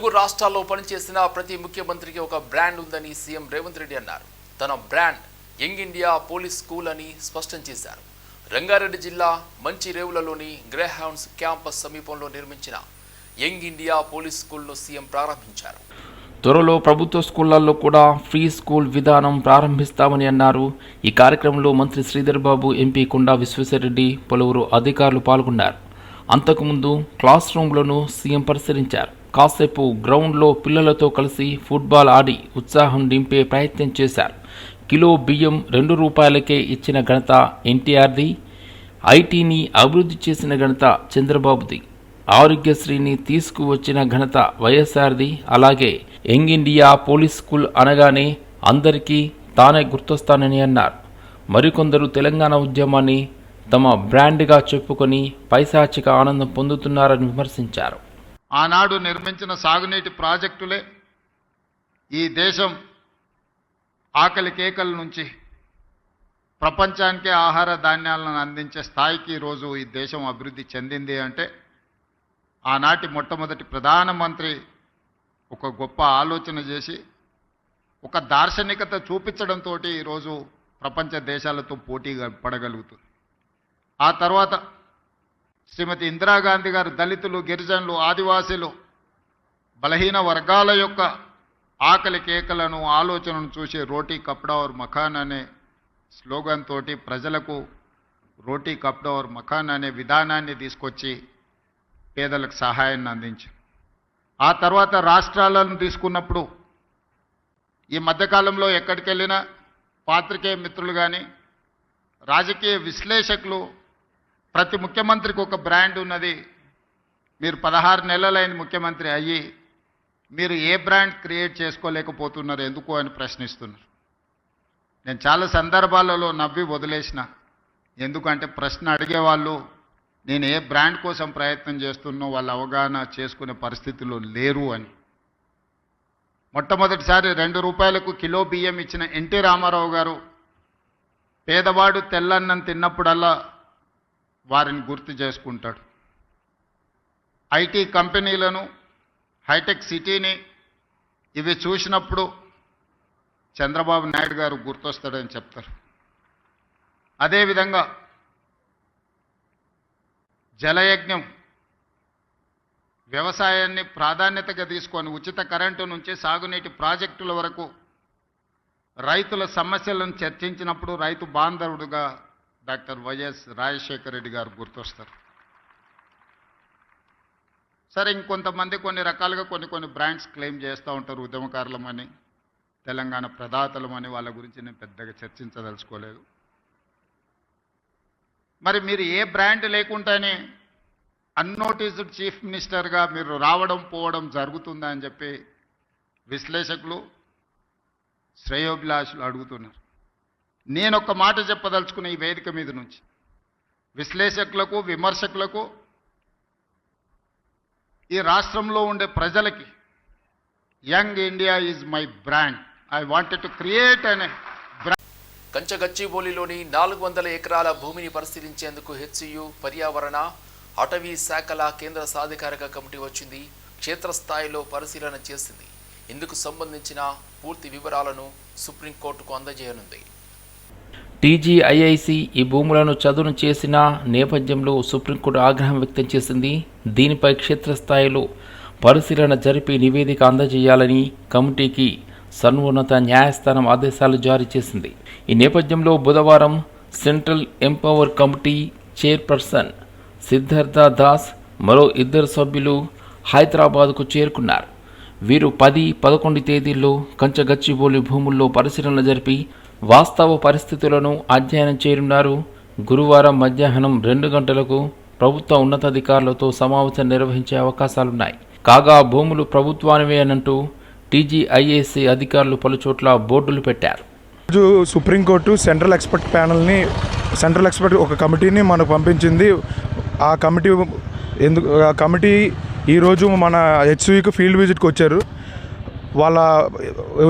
తెలుగు రాష్ట్రాల్లో పనిచేసిన ప్రతి ముఖ్యమంత్రికి ఒక బ్రాండ్ ఉందని సీఎం రేవంత్ రెడ్డి అన్నారు. తన brand young India police school అని స్పష్టం చేశారు. రంగారెడ్డి జిల్లా మంచిరేవులలోని గ్రేహౌండ్స్ క్యాంపస్ సమీపంలో నిర్మించిన యంగ్ ఇండియా పోలీస్ స్కూల్ను సీఎం ప్రారంభించారు. త్వరలో ప్రభుత్వ స్కూళ్ళలో కూడా ఫ్రీ స్కూల్ విధానం ప్రారంభిస్తామని అన్నారు. ఈ కార్యక్రమంలో మంత్రి శ్రీధర్ బాబు ఎంపీ కొండా విశ్వేశ్వరరెడ్డి పలువురు అధికారులు పాల్గొన్నారు. అంతకుముందు క్లాస్ రూమ్లను సీఎం పరిశీలించారు. కాసేపు గ్రౌండ్లో పిల్లలతో కలిసి ఫుట్బాల్ ఆడి ఉత్సాహం నింపే ప్రయత్నం చేశారు. కిలో బియ్యం రెండు రూపాయలకే ఇచ్చిన ఘనత ఎన్టీఆర్ది ఐటీని అభివృద్ధి చేసిన ఘనత చంద్రబాబుది. ఆరోగ్యశ్రీని తీసుకువచ్చిన ఘనత వైఎస్ఆర్ది. అలాగే యంగ్ ఇండియా పోలీస్ స్కూల్ అనగానే అందరికీ తానే గుర్తొస్తానని అన్నారు. మరికొందరు తెలంగాణ ఉద్యమాన్ని తమ బ్రాండ్గా చెప్పుకొని పైశాచిక ఆనందం పొందుతున్నారని విమర్శించారు. ఆనాడు నిర్మించిన సాగునీటి ప్రాజెక్టులే ఈ దేశం ఆకలి కేకల నుంచి ప్రపంచానికే ఆహార ధాన్యాలను అందించే స్థాయికి ఈరోజు ఈ దేశం అభివృద్ధి చెందింది అంటే ఆనాటి మొట్టమొదటి ప్రధానమంత్రి ఒక గొప్ప ఆలోచన చేసి ఒక దార్శనికత చూపించడంతో ఈరోజు ప్రపంచ దేశాలతో పోటీగా పడగలుగుతుంది. ఆ తర్వాత శ్రీమతి ఇందిరాగాంధీ గారు దళితులు గిరిజనులు ఆదివాసీలు బలహీన వర్గాల యొక్క ఆకలి కేకలను ఆలోచనను చూసి రోటీ కప్డవర్ మఖాన్ అనే స్లోగన్ తోటి ప్రజలకు రోటీ కప్డవర్ మఖాన్ అనే విధానాన్ని తీసుకొచ్చి పేదలకు సహాయాన్ని అందించారు. ఆ తర్వాత రాష్ట్రాలను తీసుకున్నప్పుడు ఈ మధ్యకాలంలో ఎక్కడికి వెళ్ళినా పాత్రికేయ మిత్రులు కానీ రాజకీయ విశ్లేషకులు ప్రతి ముఖ్యమంత్రికి ఒక బ్రాండ్ ఉన్నది. మీరు పదహారు నెలలైన ముఖ్యమంత్రి అయ్యి మీరు ఏ బ్రాండ్ క్రియేట్ చేసుకోలేకపోతున్నారు ఎందుకు అని ప్రశ్నిస్తున్నారు. నేను చాలా సందర్భాలలో నవ్వి వదిలేసిన ఎందుకంటే ప్రశ్న అడిగేవాళ్ళు నేను ఏ బ్రాండ్ కోసం ప్రయత్నం చేస్తున్నో వాళ్ళు అవగాహన చేసుకునే పరిస్థితిలో లేరు అని. మొట్టమొదటిసారి రెండు రూపాయలకు కిలో బియ్యం ఇచ్చిన ఎన్టీ రామారావు గారు పేదవాడు తెల్లన్నం తిన్నప్పుడల్లా వారిని గుర్తు చేసుకుంటాడు. ఐటీ కంపెనీలను హైటెక్ సిటీని ఇవి చూసినప్పుడు చంద్రబాబు నాయుడు గారు గుర్తొస్తాడని చెప్తారు. అదేవిధంగా జలయజ్ఞం వ్యవసాయాన్ని ప్రాధాన్యతగా తీసుకొని ఉచిత కరెంటు నుంచి సాగునీటి ప్రాజెక్టుల వరకు రైతుల సమస్యలను చర్చించినప్పుడు రైతు బాంధవుడుగా డాక్టర్ వైఎస్ రాజశేఖర రెడ్డి గారు గుర్తొస్తారు. సరే ఇంకొంతమంది కొన్ని రకాలుగా కొన్ని కొన్ని బ్రాండ్స్ క్లెయిమ్ చేస్తూ ఉంటారు ఉద్యమకారులమని తెలంగాణ ప్రదాతలమని వాళ్ళ గురించి నేను పెద్దగా చర్చించదలుచుకోలేదు. మరి మీరు ఏ బ్రాండ్ లేకుండానే అన్నోటీస్డ్ చీఫ్ మినిస్టర్గా మీరు రావడం పోవడం జరుగుతుందా అని చెప్పి విశ్లేషకులు శ్రేయోభిలాషులు అడుగుతున్నారు. నేను ఒక మాట చెప్పదలుచుకున్న ఈ వేదిక మీద నుంచి. విశ్లేషకులకు విమర్శకులకు ఈ రాష్ట్రంలో ఉండే ప్రజలకి young India is my brand. I wanted to create అనే కంచగచ్చిబోలిలోని నాలుగు వందల ఎకరాల భూమిని పరిశీలించేందుకు హెచ్సియు పర్యావరణ అటవీ శాఖల కేంద్ర సాధికారిక కమిటీ వచ్చింది. క్షేత్రస్థాయిలో పరిశీలన చేసింది. ఇందుకు సంబంధించిన పూర్తి వివరాలను సుప్రీంకోర్టుకు అందజేయనుంది. టీజీఐఐసి ఈ భూములను చదును చేసిన నేపథ్యంలో సుప్రీంకోర్టు ఆగ్రహం వ్యక్తం చేసింది. దీనిపై క్షేత్రస్థాయిలో పరిశీలన జరిపి నివేదిక అందజేయాలని కమిటీకి సర్వోన్నత న్యాయస్థానం ఆదేశాలు జారీ చేసింది. ఈ నేపథ్యంలో బుధవారం central empower committee chairperson Siddhartha Das మరో ఇద్దరు సభ్యులు హైదరాబాద్కు చేరుకున్నారు. వీరు పది పదకొండు తేదీల్లో కంచగచ్చిబోలి భూముల్లో పరిశీలన జరిపి వాస్తవ పరిస్థితులను అధ్యయనం చేయనున్నారు. గురువారం మధ్యాహ్నం రెండు గంటలకు ప్రభుత్వ ఉన్నతాధికారులతో సమావేశం నిర్వహించే అవకాశాలున్నాయి. కాగా భూములు ప్రభుత్వానివే అనంటూ టీజీఐఏసీ అధికారులు పలుచోట్ల బోర్డులు పెట్టారు. రోజు సుప్రీంకోర్టు సెంట్రల్ ఎక్స్పర్ట్ ప్యానల్ని సెంట్రల్ ఎక్స్పర్ట్ ఒక కమిటీని మనకు పంపించింది. ఆ కమిటీ ఎందుకు ఆ కమిటీ ఈరోజు మన హెచ్సికి ఫీల్డ్ విజిట్కి వచ్చారు. వాళ్ళ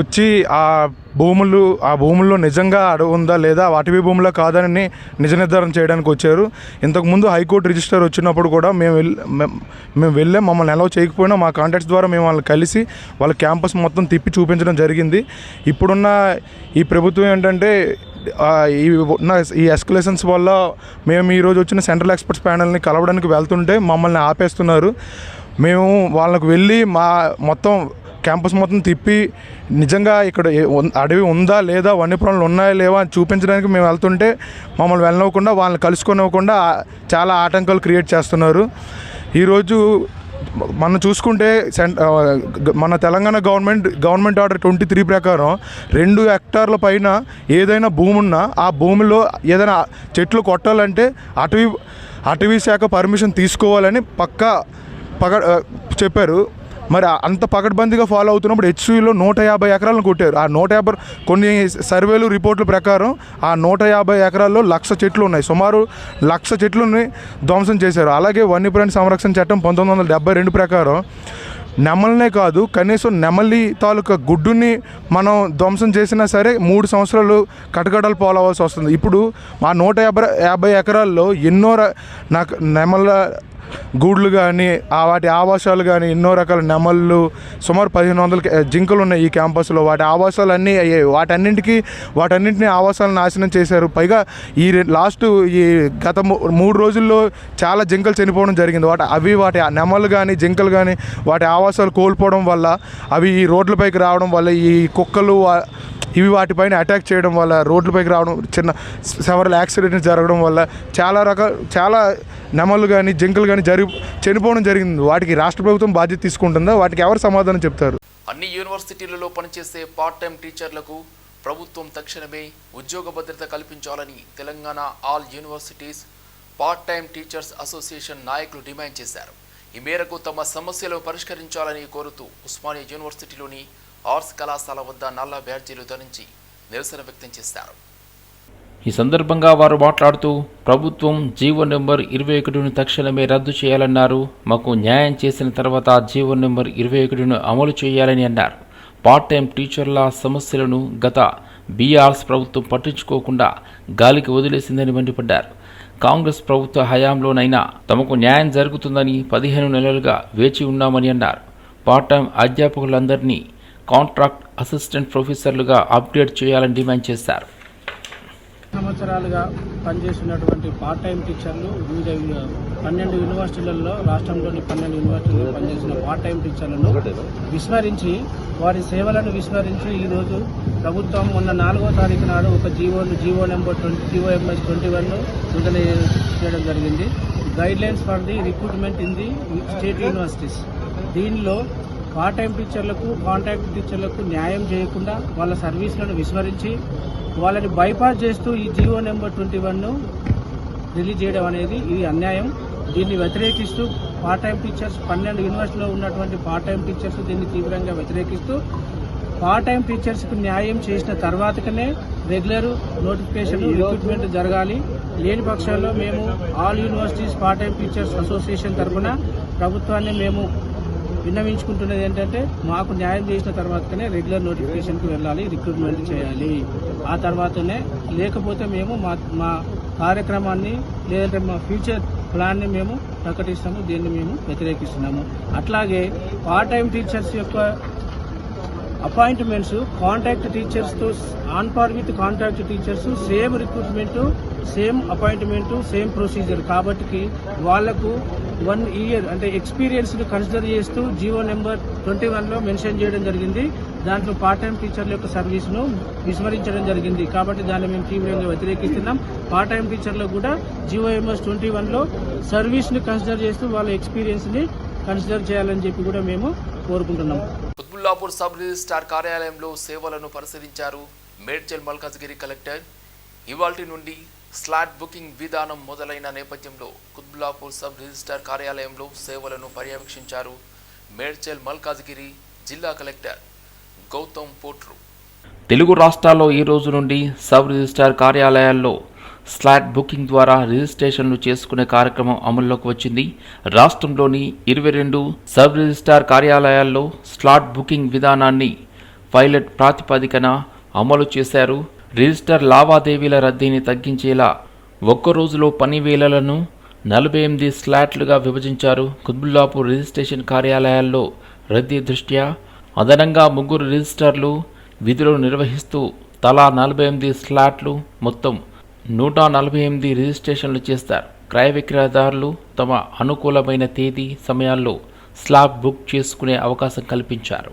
వచ్చి ఆ భూములు ఆ భూముల్లో నిజంగా అడవి ఉందా లేదా అటవీ భూములా కాదని నిజ నిర్ధారణ చేయడానికి వచ్చారు. ఇంతకుముందు హైకోర్టు రిజిస్టర్ వచ్చినప్పుడు కూడా మేము వెళ్ళి మేము వెళ్ళే మమ్మల్ని ఎలా చేయకపోయినా మా కాంటాక్ట్స్ ద్వారా మేము వాళ్ళని కలిసి వాళ్ళ క్యాంపస్ మొత్తం తిప్పి చూపించడం జరిగింది. ఇప్పుడున్న ఈ ప్రభుత్వం ఏంటంటే ఈ ఉన్న ఈ ఎస్కలేషన్స్ వల్ల మేము ఈరోజు వచ్చిన సెంట్రల్ ఎక్స్పర్ట్స్ ప్యానల్ని కలవడానికి వెళ్తుంటే మమ్మల్ని ఆపేస్తున్నారు. మేము వాళ్ళకు వెళ్ళి మా మొత్తం క్యాంపస్ మొత్తం తిప్పి నిజంగా ఇక్కడ అడవి ఉందా లేదా వన్యప్రాణులు ఉన్నాయా లేవా అని చూపించడానికి మేము వెళ్తుంటే మమ్మల్ని వెళ్ళనివ్వకుండా వాళ్ళని కలుసుకొనివ్వకుండా చాలా ఆటంకాలు క్రియేట్ చేస్తున్నారు. ఈరోజు మనం చూసుకుంటే మన Telangana government government order twenty three ప్రకారం రెండు హెక్టార్ల పైన ఏదైనా భూమి ఉన్నా ఆ భూమిలో ఏదైనా చెట్లు కొట్టాలంటే అటవీ అటవీ శాఖ పర్మిషన్ తీసుకోవాలని పక్కా పగ చెప్పారు. మరి అంత పకడ్బందీగా ఫాలో అవుతున్నప్పుడు హెచ్సిలో నూట యాభై ఎకరాలను కొట్టారు. ఆ నూట యాభై కొన్ని సర్వేలు రిపోర్ట్ల ప్రకారం ఆ నూట యాభై ఎకరాల్లో లక్ష చెట్లు ఉన్నాయి. సుమారు లక్ష చెట్లని ధ్వంసం చేశారు. అలాగే వన్యప్రాణి సంరక్షణ చట్టం పంతొమ్మిది వందల డెబ్బై రెండు ప్రకారం నెమలనే కాదు కనీసం నెమలి తాలూకా గుడ్డుని మనం ధ్వంసం చేసినా సరే మూడు సంవత్సరాలు కటకటాలు పోలవలసి వస్తుంది. ఇప్పుడు ఆ నూట యాభై యాభై ఎకరాల్లో ఎన్నో నాకు నెమల గూడ్లు కానీ ఆ వాటి ఆవాసాలు కానీ ఎన్నో రకాల నెమళ్ళు సుమారు పదిహేను వందల జింకలు ఉన్నాయి ఈ క్యాంపస్లో. వాటి ఆవాసాలు అన్నీ అయ్యాయి వాటన్నింటికి వాటన్నింటినీ ఆవాసాలను నాశనం చేశారు. పైగా ఈ లాస్ట్ ఈ గత మూడు రోజుల్లో చాలా జింకలు చనిపోవడం జరిగింది. వాటి అవి వాటి నెమలు కానీ జింకలు కానీ వాటి ఆవాసాలు కోల్పోవడం వల్ల అవి ఈ రోడ్లపైకి రావడం వల్ల ఈ కుక్కలు ఇవి వాటిపైన అటాక్ చేయడం వల్ల రోడ్లపైకి రావడం చిన్న సెవరల్ యాక్సిడెంట్స్ జరగడం వల్ల చాలా రకాల చాలా నెమలు కానీ జింకలు కానీ జరిగి చనిపోవడం జరిగింది. వాటికి రాష్ట్ర ప్రభుత్వం బాధ్యత తీసుకుంటుందా? వాటికి ఎవరు సమాధానం చెప్తారు? అన్ని యూనివర్సిటీలలో పనిచేసే పార్ట్ టైం టీచర్లకు ప్రభుత్వం తక్షణమే ఉద్యోగ భద్రత కల్పించాలని Telangana all universities part time teachers association నాయకులు డిమాండ్ చేశారు. ఈ మేరకు తమ సమస్యలను పరిష్కరించాలని కోరుతూ ఉస్మానియా యూనివర్సిటీలోని ఆర్ట్స్ కళాశాల వద్ద నల్ల బ్యాడ్జీలు ధరించి నిరసన వ్యక్తం చేశారు. ఈ సందర్భంగా వారు మాట్లాడుతూ ప్రభుత్వం జీవో నెంబర్ ఇరవై ఒకటిను తక్షణమే రద్దు చేయాలన్నారు. మాకు న్యాయం చేసిన తర్వాత జీవో నెంబర్ ఇరవై ఒకటిను అమలు చేయాలని అన్నారు. పార్ట్ టైం టీచర్ల సమస్యలను గత బీఆర్ఎస్ ప్రభుత్వం పట్టించుకోకుండా గాలికి వదిలేసిందని మండిపడ్డారు. కాంగ్రెస్ ప్రభుత్వ హయాంలోనైనా తమకు న్యాయం జరుగుతుందని పదిహేను నెలలుగా వేచి ఉన్నామని అన్నారు. పార్ట్ టైం అధ్యాపకులందరినీ కాంట్రాక్ట్ అసిస్టెంట్ ప్రొఫెసర్లుగా అప్గ్రేడ్ చేయాలని డిమాండ్ చేశారు. సంవత్సరాలుగా పనిచేస్తున్నటువంటి పార్ట్ టైం టీచర్లు వివిధ పన్నెండు యూనివర్సిటీలలో రాష్ట్రంలోని పన్నెండు యూనివర్సిటీలలో పనిచేసిన పార్ట్ టైం టీచర్లను విస్మరించి వారి సేవలను విస్మరించి ఈరోజు ప్రభుత్వం మొన్న నాలుగో తారీఖు నాడు ఒక జీవోను GO number twenty GO MS twenty one విడుదల చేయడం జరిగింది. Guidelines for the recruitment in the state universities. దీనిలో పార్ట్ టైం టీచర్లకు కాంట్రాక్ట్ టీచర్లకు న్యాయం చేయకుండా వాళ్ళ సర్వీసులను విస్మరించి వాళ్ళని బైపాస్ చేస్తూ ఈ జీవో నెంబర్ ట్వంటీ వన్ను రిలీజ్ చేయడం అనేది ఇది అన్యాయం. దీన్ని వ్యతిరేకిస్తూ పార్ట్ టైం టీచర్స్ పన్నెండు యూనివర్సిటీలో ఉన్నటువంటి పార్ట్ టైం టీచర్స్ దీన్ని తీవ్రంగా వ్యతిరేకిస్తూ పార్ట్ టైం టీచర్స్కి న్యాయం చేసిన తర్వాతనే రెగ్యులర్ నోటిఫికేషన్ రిక్రూట్మెంట్ జరగాలి. లేని పక్షాల్లో మేము all universities part time teachers association తరఫున ప్రభుత్వాన్ని మేము విన్నవించుకుంటున్నది ఏంటంటే మాకు న్యాయం చేసిన తర్వాతనే రెగ్యులర్ నోటిఫికేషన్కి వెళ్ళాలి రిక్రూట్మెంట్ చేయాలి. ఆ తర్వాతనే లేకపోతే మేము మా మా కార్యక్రమాన్ని లేదంటే మా ఫ్యూచర్ ప్లాన్ని మేము ప్రకటిస్తాము దీన్ని మేము వ్యతిరేకిస్తున్నాము. అట్లాగే పార్ట్ టైం టీచర్స్ యొక్క appointments contact టీచర్స్తో on par with contact teachers same recruitment same appointment same procedure కాబట్టి వాళ్ళకు వన్ ఇయర్ అంటే ఎక్స్పీరియన్స్ను కన్సిడర్ చేస్తూ జియో నెంబర్ ట్వంటీ వన్లో మెన్షన్ చేయడం జరిగింది. దాంట్లో పార్ట్ టైం టీచర్ల యొక్క సర్వీస్ను విస్మరించడం జరిగింది. కాబట్టి దాన్ని మేము తీవ్రంగా వ్యతిరేకిస్తున్నాం. పార్ట్ టైం టీచర్లకు కూడా జియోఎంఎస్ ట్వంటీ వన్లో సర్వీస్ని కన్సిడర్ చేస్తూ వాళ్ళ ఎక్స్పీరియన్స్ని కన్సిడర్ చేయాలని చెప్పి కూడా మేము కోరుకుంటున్నాం. కుత్బుల్లాపూర్ సబ్ రిజిస్ట్రార్ కార్యాలయంలో సేవలను పరిశీలించారు మేడ్చల్ మల్కాజ్గిరి కలెక్టర్. ఇవాల్టి నుండి స్లాట్ బుకింగ్ విధానం మొదలైన నేపథ్యంలో కుత్బులాపూర్ సబ్ రిజిస్టార్ కార్యాలయంలో సేవలను పర్యవేక్షించారు మేడ్చల్ మల్కాజ్గిరి జిల్లా కలెక్టర్ గౌతమ్ పోట్రు. తెలుగు రాష్ట్రాల్లో ఈ రోజు నుండి సబ్ రిజిస్టార్ కార్యాలయాల్లో స్లాట్ బుకింగ్ ద్వారా రిజిస్ట్రేషన్లు చేసుకునే కార్యక్రమం అమల్లోకి వచ్చింది. రాష్ట్రంలోని ఇరవై రెండు సబ్ రిజిస్ట్రార్ కార్యాలయాల్లో స్లాట్ బుకింగ్ విధానాన్ని పైలట్ ప్రాతిపదికన అమలు చేశారు. రిజిస్టర్ లావాదేవీల రద్దీని తగ్గించేలా ఒక్క రోజులో పని వేళలను నలభై ఎనిమిది స్లాట్లుగా విభజించారు కుత్బుల్లాపూర్ రిజిస్ట్రేషన్ కార్యాలయాల్లో రద్దీ దృష్ట్యా అదనంగా ముగ్గురు రిజిస్టర్లు విధులు నిర్వహిస్తూ తలా నలభై ఎనిమిది స్లాట్లు మొత్తం నూట నలభై ఎనిమిది రిజిస్ట్రేషన్లు చేస్తారు. క్రయ విక్రయదారులు తమ అనుకూలమైన తేదీ సమయాల్లో స్లాబ్ బుక్ చేసుకునే అవకాశం కల్పించారు.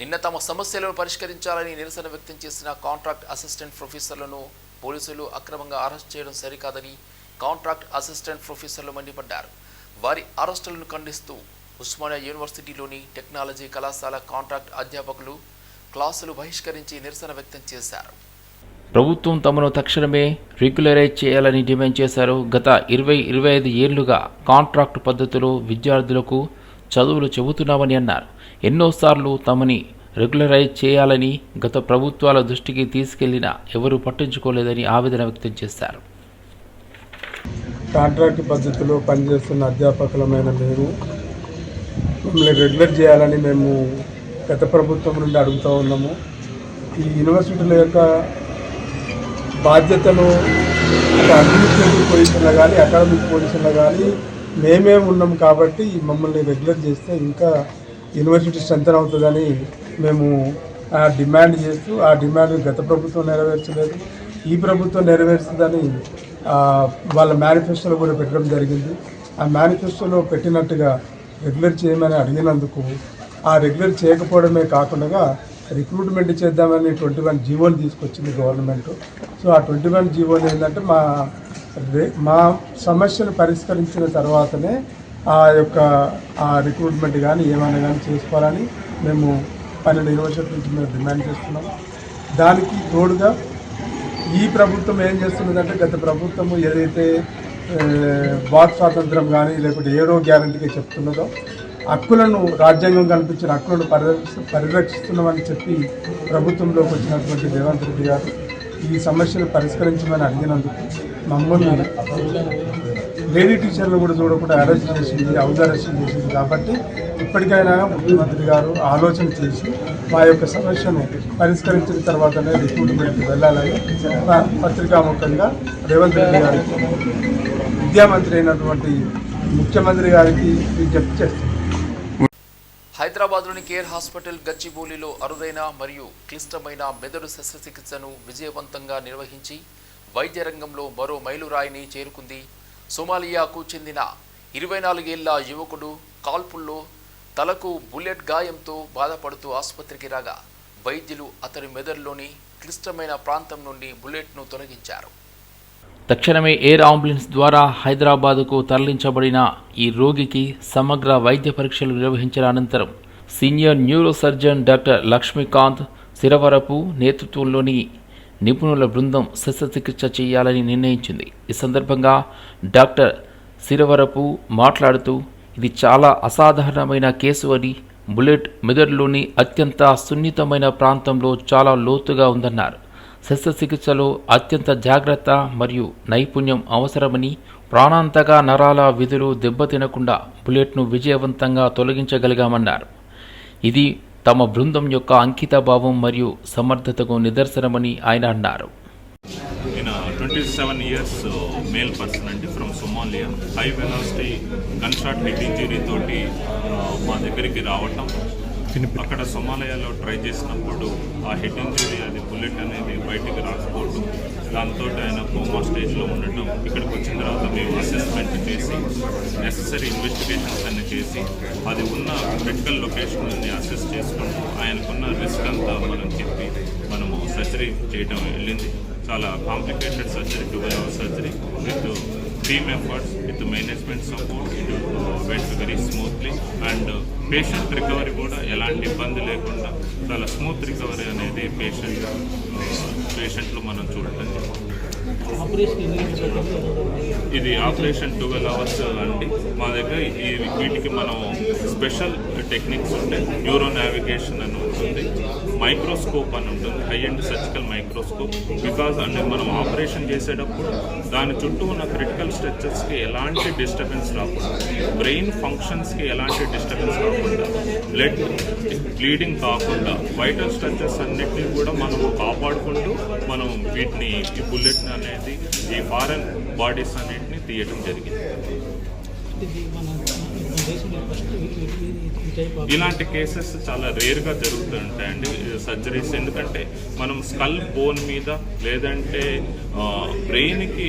నిన్న తమ సమస్యలను పరిష్కరించాలని నిరసన వ్యక్తం చేసిన కాంట్రాక్ట్ అసిస్టెంట్ ప్రొఫెసర్లను పోలీసులు అక్రమంగా అరెస్ట్ చేయడం సరికాదని కాంట్రాక్ట్ అసిస్టెంట్ ప్రొఫెసర్లు మండిపడ్డారు. వారి అరెస్టులను ఖండిస్తూ ఉస్మానియా యూనివర్సిటీలోని టెక్నాలజీ కళాశాల కాంట్రాక్ట్ అధ్యాపకులు క్లాసులు బహిష్కరించి నిరసన వ్యక్తం చేశారు. ప్రభుత్వం తమను తక్షణమే రెగ్యులరైజ్ చేయాలని డిమాండ్ చేశారు. గత ఇరవై ఇరవై ఐదు ఏళ్ళుగా కాంట్రాక్ట్ పద్ధతిలో విద్యార్థులకు చదువులు చెబుతున్నామని అన్నారు. ఎన్నోసార్లు తమని రెగ్యులరైజ్ చేయాలని గత ప్రభుత్వాల దృష్టికి తీసుకెళ్ళినా ఎవరూ పట్టించుకోలేదని ఆవేదన వ్యక్తం చేశారు. కాంట్రాక్ట్ పద్ధతిలో పనిచేస్తున్న అధ్యాపకులమైన మేము మమ్మల్ని రెగ్యులర్ చేయాలని మేము గత ప్రభుత్వం నుండి అడుగుతూ ఉన్నాము. ఈ యూనివర్సిటీల యొక్క బాధ్యతలు అడ్మినిస్ట్రేటివ్ పొజిషన్లో కానీ అకాడమిక్ పొజిషన్లో కానీ మేమే ఉన్నాం కాబట్టి మమ్మల్ని రెగ్యులర్ చేస్తే ఇంకా యూనివర్సిటీ స్ట్రెంతన్ అవుతుందని మేము ఆ డిమాండ్ చేస్తూ ఆ డిమాండ్ గత ప్రభుత్వం నెరవేర్చలేదు. ఈ ప్రభుత్వం నెరవేరుస్తుందని వాళ్ళ మేనిఫెస్టోలో కూడా పెట్టడం జరిగింది. ఆ మేనిఫెస్టోలో పెట్టినట్టుగా రెగ్యులర్ చేయమని అడిగినందుకు ఆ రెగ్యులర్ చేయకపోవడమే కాకుండా రిక్రూట్మెంట్ చేద్దామని ట్వంటీ వన్ జీవోని తీసుకొచ్చింది గవర్నమెంట్. సో ఆ ట్వంటీ వన్ జీవోలు ఏంటంటే మా రే- మా సమస్యను పరిష్కరించిన తర్వాతనే ఆ యొక్క ఆ రిక్రూట్మెంట్ కానీ ఏమైనా కానీ చేసుకోవాలని మేము పన్నెండు ఇరవై నుంచి మేము డిమాండ్ చేస్తున్నాం. దానికి తోడుగా ఈ ప్రభుత్వం ఏం చేస్తున్నదంటే గత ప్రభుత్వము ఏదైతే వాక్ స్వాతంత్రం కానీ లేకపోతే ఏడో గ్యారంటీగా చెప్తున్నదో హక్కులను రాజ్యాంగం కల్పించిన హక్కులను పరిరక్షిస్తున్నామని చెప్పి ప్రభుత్వంలోకి వచ్చినటువంటి రేవంత్ రెడ్డి గారు ఈ సమస్యను పరిష్కరించమని అడిగినందుకు మమ్మల్ని లేడీ టీచర్లు కూడా చూడకుండా అరెస్ట్ చేసింది హౌస్ అరెస్ట్ చేసింది. కాబట్టి ఇప్పటికైనా ముఖ్యమంత్రి గారు ఆలోచన చేసి మా యొక్క సమస్యను పరిష్కరించిన తర్వాతనే రిక్రూట్మెంట్కి వెళ్ళాలని పత్రికాముఖంగా రేవంత్ రెడ్డి గారికి విద్యామంత్రి అయినటువంటి ముఖ్యమంత్రి గారికి విజ్ఞప్తి చేస్తాను హైదరాబాద్లోని కేర్ హాస్పిటల్ గచ్చిబౌలిలో అరుదైన మరియు క్లిష్టమైన మెదడు శస్త్రచికిత్సను విజయవంతంగా నిర్వహించి వైద్య రంగంలో మరో మైలురాయిని చేరుకుంది. సోమాలియాకు చెందిన ఇరవై నాలుగేళ్ళ యువకుడు కాల్పుల్లో తలకు బుల్లెట్ గాయంతో బాధపడుతూ ఆసుపత్రికి రాగా వైద్యులు అతని మెదడులోని క్లిష్టమైన ప్రాంతం నుండి బుల్లెట్ను తొలగించారు. తక్షణమే ఎయిర్ అంబులెన్స్ ద్వారా హైదరాబాదుకు తరలించబడిన ఈ రోగికి సమగ్ర వైద్య పరీక్షలు నిర్వహించిన అనంతరం senior neuro surgeon doctor Lakshmikant Siravarapu నేతృత్వంలోని నిపుణుల బృందం శస్త్రచికిత్స చేయాలని నిర్ణయించింది. ఈ సందర్భంగా డాక్టర్ సిరవరపు మాట్లాడుతూ ఇది చాలా అసాధారణమైన కేసు అని బుల్లెట్ మెదడులోని అత్యంత సున్నితమైన ప్రాంతంలో చాలా లోతుగా ఉందన్నారు. శస్త్రచికిత్సలో అత్యంత జాగ్రత్త మరియు నైపుణ్యం అవసరమని ప్రాణాంతక నరాల విధులు దెబ్బతినకుండా బుల్లెట్ను విజయవంతంగా తొలగించగలిగామన్నారు. ఇది తమ బృందం యొక్క అంకిత భావం మరియు సమర్థతకు నిదర్శనమని ఆయన అన్నారు. Twenty seven years male person అండి. From high velocity gun shot head injury తోటి మా దగ్గరికి రావటం. అక్కడ సొమాలియాలో ట్రై చేసినప్పుడు ఆ హెడ్ ఇంజరీ అది బుల్లెట్ అనేది బయటికి రాకపోవడం దాంతో ఆయన కోమా స్టేజ్లో ఉండటం. ఇక్కడికి వచ్చిన తర్వాత మేము అసెస్మెంట్ చేసి నెససరీ ఇన్వెస్టిగేషన్స్ అన్ని చేసి అది ఉన్న క్రిటికల్ లొకేషన్ అసెస్ చేసుకుంటూ ఆయనకున్న రిస్క్ అంతా మనం చెప్పి మనము సర్జరీ చేయడం వెళ్ళింది. చాలా complicated surgery two hour surgery with team efforts with management support it went very smoothly and patient recovery కూడా ఎలాంటి ఇబ్బంది లేకుండా చాలా స్మూత్ రికవరీ అనేది పేషెంట్ పేషెంట్లో మనం చూడటం. ఇది ఆపరేషన్ ట్వెల్వ్ అవర్స్ అండి. మా దగ్గర ఈ వీటికి మనం స్పెషల్ టెక్నిక్స్ ఉంటాయి న్యూరో నావిగేషన్ అని ఉంటుంది మైక్రోస్కోప్ అని ఉంటుంది high end surgical microscope because అంటే మనం ఆపరేషన్ చేసేటప్పుడు దాని చుట్టూ ఉన్న క్రిటికల్ స్ట్రక్చర్స్కి ఎలాంటి డిస్టర్బెన్స్ రాకుండా బ్రెయిన్ ఫంక్షన్స్కి ఎలాంటి డిస్టర్బెన్స్ రాకుండా బ్లడ్ బ్లీడింగ్ కాకుండా వైటల్ స్ట్రక్చర్స్ అన్నిటిని కూడా మనం కాపాడుకుంటూ మనం వీటిని ఈ బుల్లెట్ అనేది ఈ ఫారెన్ బాడీస్ అన్నిటిని తీయడం జరిగింది. ఇలాంటి కేసెస్ చాలా రేర్గా జరుగుతుంటాయండి సర్జరీస్. ఎందుకంటే మనం స్కల్ బోన్ మీద లేదంటే బ్రెయిన్కి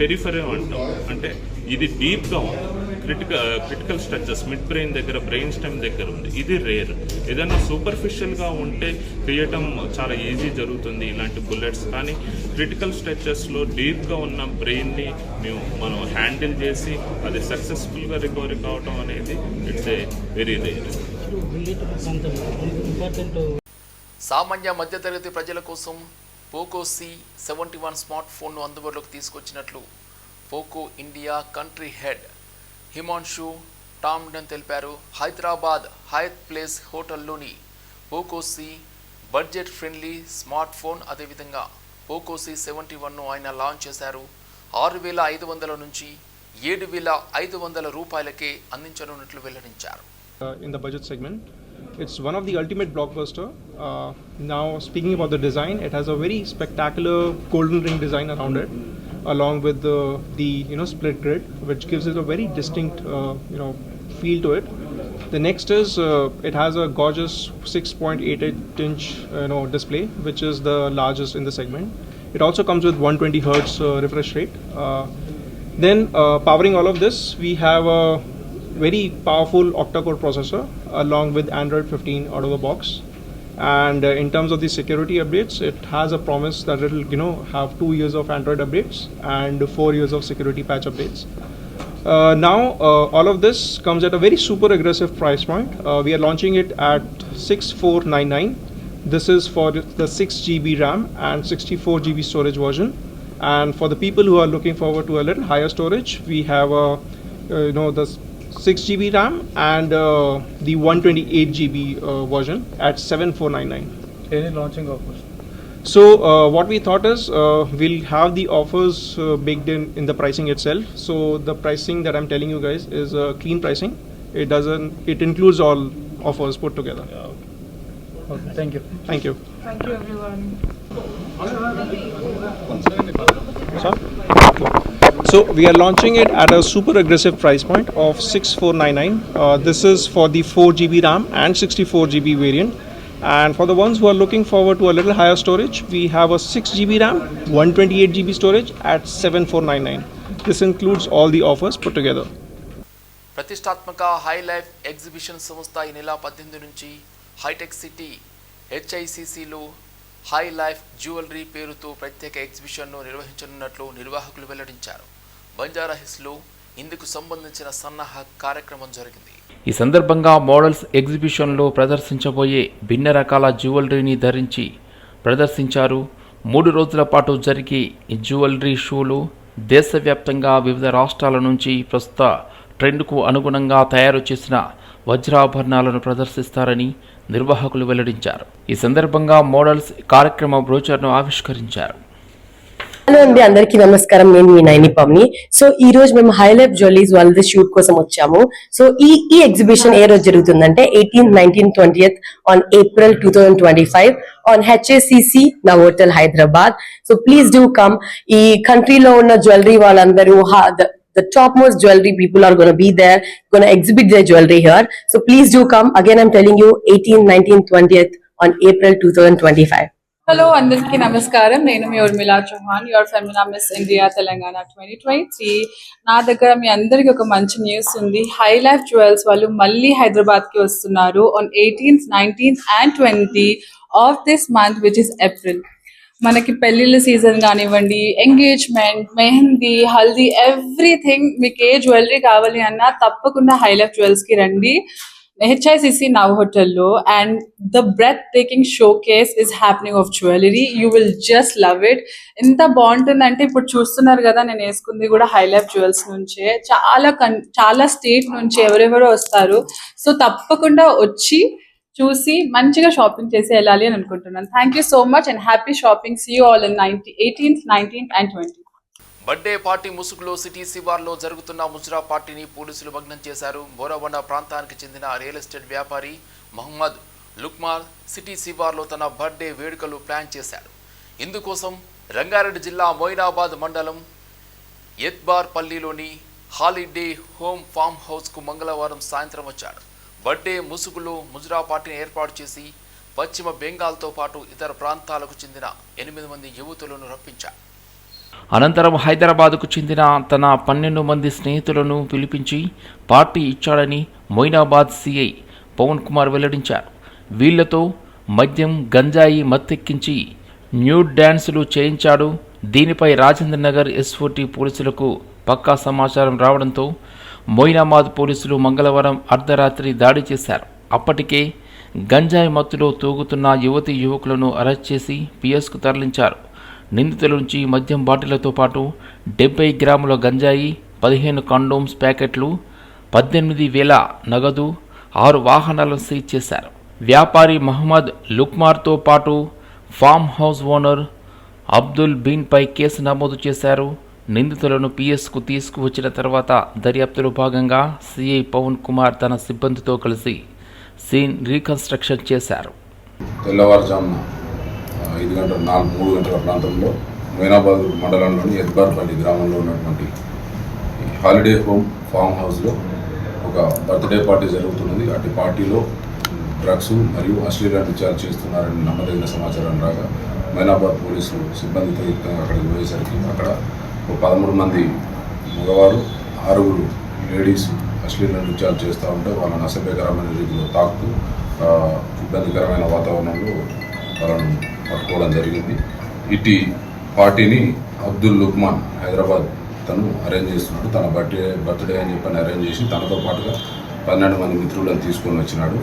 పెరిఫరీ అంటాం. అంటే ఇది డీప్గా ఉంది critical critical structures mid brain దగ్గర బ్రెయిన్ స్టెమ్ దగ్గర ఉంది. ఇది రేర్ ఏదైనా సూపర్ఫిషియల్గా ఉంటే తీయటం చాలా ఈజీ జరుగుతుంది ఇలాంటి బుల్లెట్స్ కానీ క్రిటికల్ స్ట్రక్చర్స్లో డీప్గా ఉన్న బ్రెయిన్ని మేము మనం హ్యాండిల్ చేసి అది సక్సెస్ఫుల్గా రికవరీ కావటం అనేది ఇట్స్ ఏ వెరీ రేర్ సామాన్య మధ్యతరగతి ప్రజల కోసం Poco C seventy one smart ఫోన్ను అందుబాటులోకి తీసుకొచ్చినట్లు Poco India country head Himanshu Tandon తెలిపారు Hyderabad Hyatt place హోటల్లోని Poco C budget friendly smart phone అదేవిధంగా పోకోసి సెవెంటీ వన్ను ఆయన లాంచ్ చేశారు. ఆరు వేల ఐదు వందల నుంచి ఏడు వేల ఐదు వందల రూపాయలకే అందించనున్నట్లు వెల్లడించారు. In the budget segment it's one of the ultimate blockbuster నా speaking of the design it has a very spectacular golden ring design around it along with the, the you know split grid, which gives it a very distinct uh, you know feel to it. The next is uh, it has a gorgeous 6.88 inch uh, you know display, which is the largest in the segment. It also comes with 120 hertz uh, refresh rate. Uh, then uh, powering all of this, we have a very powerful octa-core processor along with Android 15 out of the box. And uh, in terms of the security updates, it has a promise that it'll you know have two years of Android updates and four years of security patch updates. Uh, now, uh, all of this comes at a very super aggressive price point. Uh, we are launching it at 6499. This is for the 6 GB RAM and 64 GB storage version. And for the people who are looking forward to a little higher storage, we have a uh, you know the 6 GB RAM and uh, the 128 GB uh, version at 7499. Any launching offers? So uh, what we thought is uh, we'll have the offers uh, baked in in the pricing itself. So the pricing that I'm telling you guys is uh, clean pricing. It doesn't. It includes all offers put together. Okay, thank you. Thank you. Thank you, everyone. Sir? So we are launching it at a super aggressive price point of 6499. Uh, this is for the 4 GB RAM and 64 GB variant. And for the ones who are looking forward to a little higher storage, we have a 6 GB RAM, 128 GB storage at 7499. This includes all the offers put together. ప్రతిష్టాత్మక high life exhibition సంస్థ ఈ నెల పద్దెనిమిది నుంచి hitech city హెచ్ఐసిసిలో high life jewellery పేరుతో ప్రత్యేక ఎగ్జిబిషన్ను నిర్వహించనున్నట్లు నిర్వాహకులు వెల్లడించారు బంజారా హిల్స్లో ఇందుకు సంబంధించిన సన్నాహ కార్యక్రమం జరిగింది. ఈ సందర్భంగా మోడల్స్ ఎగ్జిబిషన్లో ప్రదర్శించబోయే భిన్న రకాల జ్యువెలరీని ధరించి ప్రదర్శించారు. మూడు రోజుల పాటు జరిగే ఈ జ్యువెలరీ షోలు దేశవ్యాప్తంగా వివిధ రాష్ట్రాల నుంచి ప్రస్తుత ట్రెండ్కు అనుగుణంగా తయారు చేసిన వజ్రాభరణాలను ప్రదర్శిస్తారని నిర్వాహకులు వెల్లడించారు. ఈ సందర్భంగా మోడల్స్ కార్యక్రమ బ్రోచర్ను ఆవిష్కరించారు. హలో అండి అందరికీ నమస్కారం. నేను మీ నైని పమ్ని సో ఈ రోజు మేము హైలైఫ్ జ్యువెలరీస్ వాళ్ళది షూట్ కోసం వచ్చాము. సో ఈ ఈ ఎగ్జిబిషన్ ఏ రోజు జరుగుతుందంటే eighteen nineteen twenty on April two twenty five on HICC Novotel Hyderabad so please do come ఈ కంట్రీలో ఉన్న జ్యువెలరీ వాళ్ళందరూ the topmost jewelry people are going to be there going to exhibit their jewelry here. So please do come. Again i'm telling you 18 19 20th on april 2025 hello అందరికీ నమస్కారం. నేను మీ Urmila Chauhan your Femina Miss India Telangana twenty twenty three నా దగ్గర మీ అందరికీ ఒక మంచి news ఉంది. High life jewels వాళ్ళు మళ్ళీ హైదరాబాద్కి వస్తున్నారు on eighteenth nineteenth and twenty of this month which is April మనకి పెళ్ళిళ్ళ సీజన్ కానివ్వండి ఎంగేజ్మెంట్ మెహందీ హల్దీ ఎవ్రీథింగ్ మీకు ఏ జ్యువెలరీ కావాలి అన్నా తప్పకుండా హై లైఫ్ జ్యువెల్స్కి రండి. హెచ్ఐసిసి నవ్ హోటల్లో and the breathtaking showcase is happening of jewellery you will just love it ఎంత బాగుంటుందంటే ఇప్పుడు చూస్తున్నారు కదా నేను వేసుకుంది కూడా హై లైఫ్ జ్యువెల్స్ నుంచే. చాలా కన్ చాలా స్టేట్ నుంచి ఎవరెవరో వస్తారు. సో తప్పకుండా వచ్చి చూసి మంచిగా షాపింగ్ చేసి వెళ్ళాలి అని అనుకుంటున్నాను. Thank you so much and happy shopping see all in ninety eighteenth nineteenth and twenty birthday party ముసుగులో సిటీ శివార్లో జరుగుతున్న ముజ్రా పార్టీని పోలీసులు భగ్నం చేశారు. బోరబండ ప్రాంతానికి చెందిన రియల్ ఎస్టేట్ వ్యాపారి మహమ్మద్ లుక్మార్ సిటీ శివార్లో తన బర్త్డే వేడుకలు ప్లాన్ చేశాడు ఇందుకోసం రంగారెడ్డి జిల్లా మొయినాబాద్ మండలం ఎత్బార్ పల్లిలోని హాలిడే హోమ్ ఫామ్ హౌస్కు మంగళవారం సాయంత్రం వచ్చాడు. బర్త్డే ముసుగులో ముజ్రా పార్టీని ఏర్పాటు చేసి పశ్చిమ బెంగాల్తో పాటు ఇతర ప్రాంతాలకు చెందిన ఎనిమిది మంది యువతులను రప్పించాడు. అనంతరం హైదరాబాదుకు చెందిన తన పన్నెండు మంది స్నేహితులను పిలిపించి పార్టీ ఇచ్చాడని మొయినాబాద్ సిఐ పవన్ కుమార్ వెల్లడించారు. వీళ్ళతో మద్యం గంజాయి మత్తెక్కించి న్యూడ్ డ్యాన్సులు చేయించాడు. దీనిపై రాజేంద్ర నగర్ ఎస్ఓటి పోలీసులకు పక్కా సమాచారం రావడంతో మొయినాబాద్ పోలీసులు మంగళవారం అర్ధరాత్రి దాడి చేశారు. అప్పటికే గంజాయి మత్తులో తూగుతున్న యువతి యువకులను అరెస్ట్ చేసి పిఎస్కు తరలించారు. నిందితుల నుంచి మద్యం బాటిళ్ళతో పాటు డెబ్బై గ్రాముల గంజాయి పదిహేను కండోమ్స్ ప్యాకెట్లు పద్దెనిమిది వేల నగదు ఆరు వాహనాలను సీజ్ చేశారు. వ్యాపారి మహమ్మద్ లుక్మార్తో పాటు ఫామ్ హౌస్ ఓనర్ అబ్దుల్ బీన్పై కేసు నమోదు చేశారు. నిందితులను పిఎస్కు తీసుకువచ్చిన తర్వాత దర్యాప్తులో భాగంగా సిఐ పవన్ కుమార్ తన సిబ్బందితో కలిసి సీన్ రీకన్స్ట్రక్షన్ చేశారు. తెల్లవారుజామున ఐదు గంటల నాలుగు మూడు గంటల ప్రాంతంలో మైనాబాద్ మండలంలోని ఎద్బార్పల్లి గ్రామంలో ఉన్నటువంటి హాలిడే హోమ్ ఫామ్ హౌస్లో ఒక బర్త్డే పార్టీ జరుగుతున్నది. అటు పార్టీలో డ్రగ్స్ మరియు అశ్లీల నృత్యాలు చేస్తున్నారని నమ్మదగిన సమాచారం రాగా మైనాబాద్ పోలీసులు సిబ్బందితో యుక్తంగా అక్కడికి పోయేసరికి అక్కడ ఒక పదమూడు మంది మగవారు ఆరుగురు లేడీస్ అశ్లీల నృత్యాలు చేస్తూ ఉంటే వాళ్ళని అసభ్యకరమైన రీతిలో తాకుతూ ఇబ్బందికరమైన వాతావరణంలో వాళ్ళను పట్టుకోవడం జరిగింది. ఇటు పార్టీని అబ్దుల్ లుక్మాన్ హైదరాబాద్ తను అరేంజ్ చేస్తున్నాడు. తన బర్త్డే బర్త్డే అని చెప్పని అరేంజ్ చేసి తనతో పాటుగా పన్నెండు మంది మిత్రులను తీసుకొని వచ్చినాడు.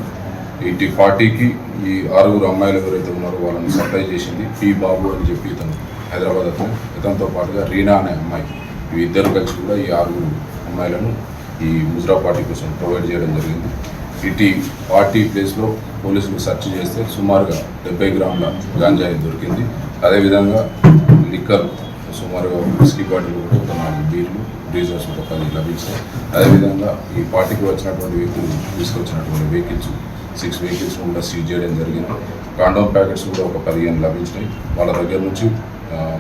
ఇటు పార్టీకి ఈ ఆరుగురు అమ్మాయిలు ఎవరైతే ఉన్నారో వాళ్ళని సప్లై చేసింది పి బాబు అని చెప్పి ఇతను హైదరాబాద్ అతను. ఇతనితో పాటుగా రీనా అనే అమ్మాయి. ఈ ఇద్దరు కలిసి కూడా ఈ ఆరుగురు అమ్మాయిలను ఈ ముజరా పార్టీ కోసం ప్రొవైడ్ చేయడం జరిగింది. ఇటీ పార్టీ ప్లేస్లో పోలీసులు సెర్చ్ చేస్తే సుమారుగా డెబ్బై గ్రాముల గాంజాయి దొరికింది. అదేవిధంగా లిక్కర్ సుమారుగా విస్కీ బాటిల్ కూడా ఒక నాలుగు బీర్లు డీజర్స్ ఒక పది లభించాయి అదేవిధంగా ఈ పార్టీకి వచ్చినటువంటి వెహికల్ తీసుకొచ్చినటువంటి వెహికల్స్ సిక్స్ వెహికల్స్ కూడా సీజ్ చేయడం జరిగింది. కాండోమ్ ప్యాకెట్స్ కూడా ఒక పదిహేను లభించినాయి. వాళ్ళ దగ్గర నుంచి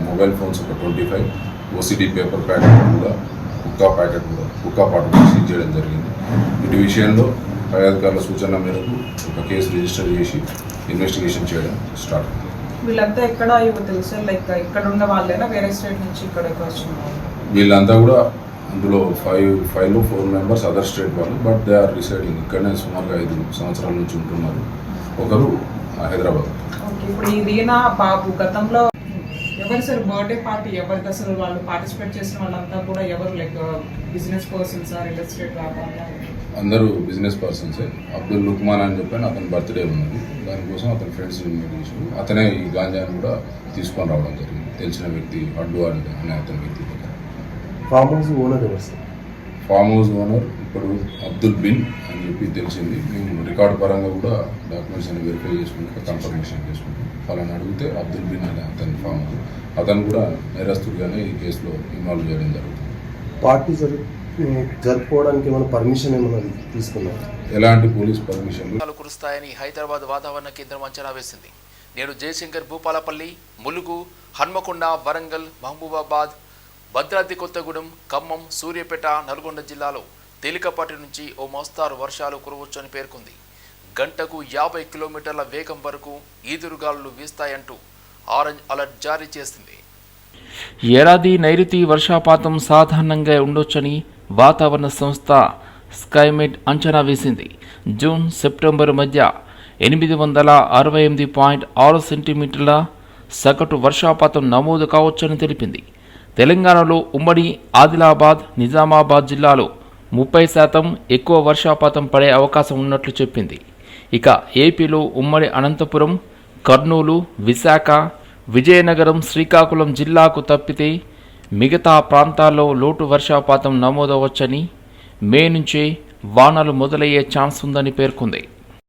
మొబైల్ ఫోన్స్ ఒక twenty five OCB paper packet కూడా కుక్కా ప్యాకెట్ కూడా కుక్కా పాటు సీజ్ చేయడం జరిగింది. ఇటు విషయంలో పై అధికారుల సూచనల మేరకు ఒక కేసు రిజిస్టర్ చేసి ఇన్వెస్టిగేషన్ చేయడం స్టార్ట్ వీళ్ళంతా ఎక్కడ యువతులు సార్ లైక్ ఇక్కడ ఉన్న వాళ్ళైనా వేరే స్టేట్ నుంచి ఇక్కడికి వచ్చిన వాళ్ళు. వీళ్ళంతా కూడా అందులో ఫైవ్ ఫైవ్లో ఫోర్ మెంబర్స్ అదర్ స్టేట్ వాళ్ళు బట్ దే ఆర్ రిసైడింగ్. ఇక్కడనే సుమారుగా ఐదు సంవత్సరాల నుంచి ఉంటున్నారు. ఒకరు హైదరాబాద్. ఇప్పుడు ఈ రీనా బాబు గతంలో ఎవరు సార్? బర్త్డే పార్టీ ఎవరికి అసలు? వాళ్ళు పార్టిసిపేట్ చేసిన వాళ్ళంతా కూడా ఎవరు? Like business persons? Real estate వ్యాపారం అందరూ బిజినెస్ పర్సన్సే అబ్దుల్ లుక్మాన్ అని చెప్పాను అతని బర్త్డే ఉన్నది. దానికోసం అతని ఫ్రెండ్స్ ఇన్వైట్ చేసి అతనే ఈ గాంజాని కూడా తీసుకొని రావడం జరిగింది. తెలిసిన వ్యక్తి అడ్డు అని అనే అతని వ్యక్తి దగ్గర. Farm house owner farm house owner ఇప్పుడు అబ్దుల్ బిన్ అని చెప్పి తెలిసింది. మేము రికార్డ్ పరంగా కూడా డాక్యుమెంట్స్ అన్ని వెరిఫై చేసుకుంటే కన్ఫర్మేషన్ చేసుకుంటాం. వాళ్ళని అడిగితే అబ్దుల్ బిన్ అనే అతని ఫామ్ హౌస్ అతను కూడా నేరస్తుడిగానే ఈ కేసులో ఇన్వాల్వ్ చేయడం జరుగుతుంది. పార్టీ జరు జరుపుకోవడానికి ఏమైనా పర్మిషన్ ఏమైనా తీసుకున్నారు? ఎలాంటి పోలీస్ పర్మిషన్లు వర్షాలు కురుస్తాయని హైదరాబాద్ వాతావరణ కేంద్రం అంచనా వేసింది. నేడు జయశంకర్ భూపాలపల్లి ములుగు హన్మకొండ వరంగల్ మహబూబాబాద్ భద్రాద్రి కొత్తగూడెం ఖమ్మం సూర్యాపేట నల్గొండ జిల్లాలో తేలికపాటి నుంచి ఓ మోస్తారు వర్షాలు కురవచ్చని పేర్కొంది. గంటకు యాభై కిలోమీటర్ల వేగం వరకు ఈదురుగాలులు వీస్తాయంటూ ఆరెంజ్ అలర్ట్ జారీ చేసింది. ఏడాది నైరుతి వర్షపాతం సాధారణంగా ఉండొచ్చని వాతావరణ సంస్థ స్కైమెట్ అంచనా వేసింది. జూన్ సెప్టెంబర్ మధ్య ఎనిమిది వందల అరవై ఎనిమిది పాయింట్ ఆరు సెంటీమీటర్ల సగటు వర్షపాతం నమోదు కావచ్చని తెలిపింది. తెలంగాణలో ఉమ్మడి ఆదిలాబాద్ నిజామాబాద్ జిల్లాలో ముప్పై శాతం ఎక్కువ వర్షపాతం పడే అవకాశం ఉన్నట్లు చెప్పింది. ఇక ఏపీలో ఉమ్మడి అనంతపురం కర్నూలు విశాఖ విజయనగరం శ్రీకాకుళం జిల్లాకు తప్పితే మిగతా ప్రాంతాల్లో లోటు వర్షపాతం నమోదవచ్చని మే నుంచే వానలు మొదలయ్యే ఛాన్స్ ఉందని పేర్కొంది.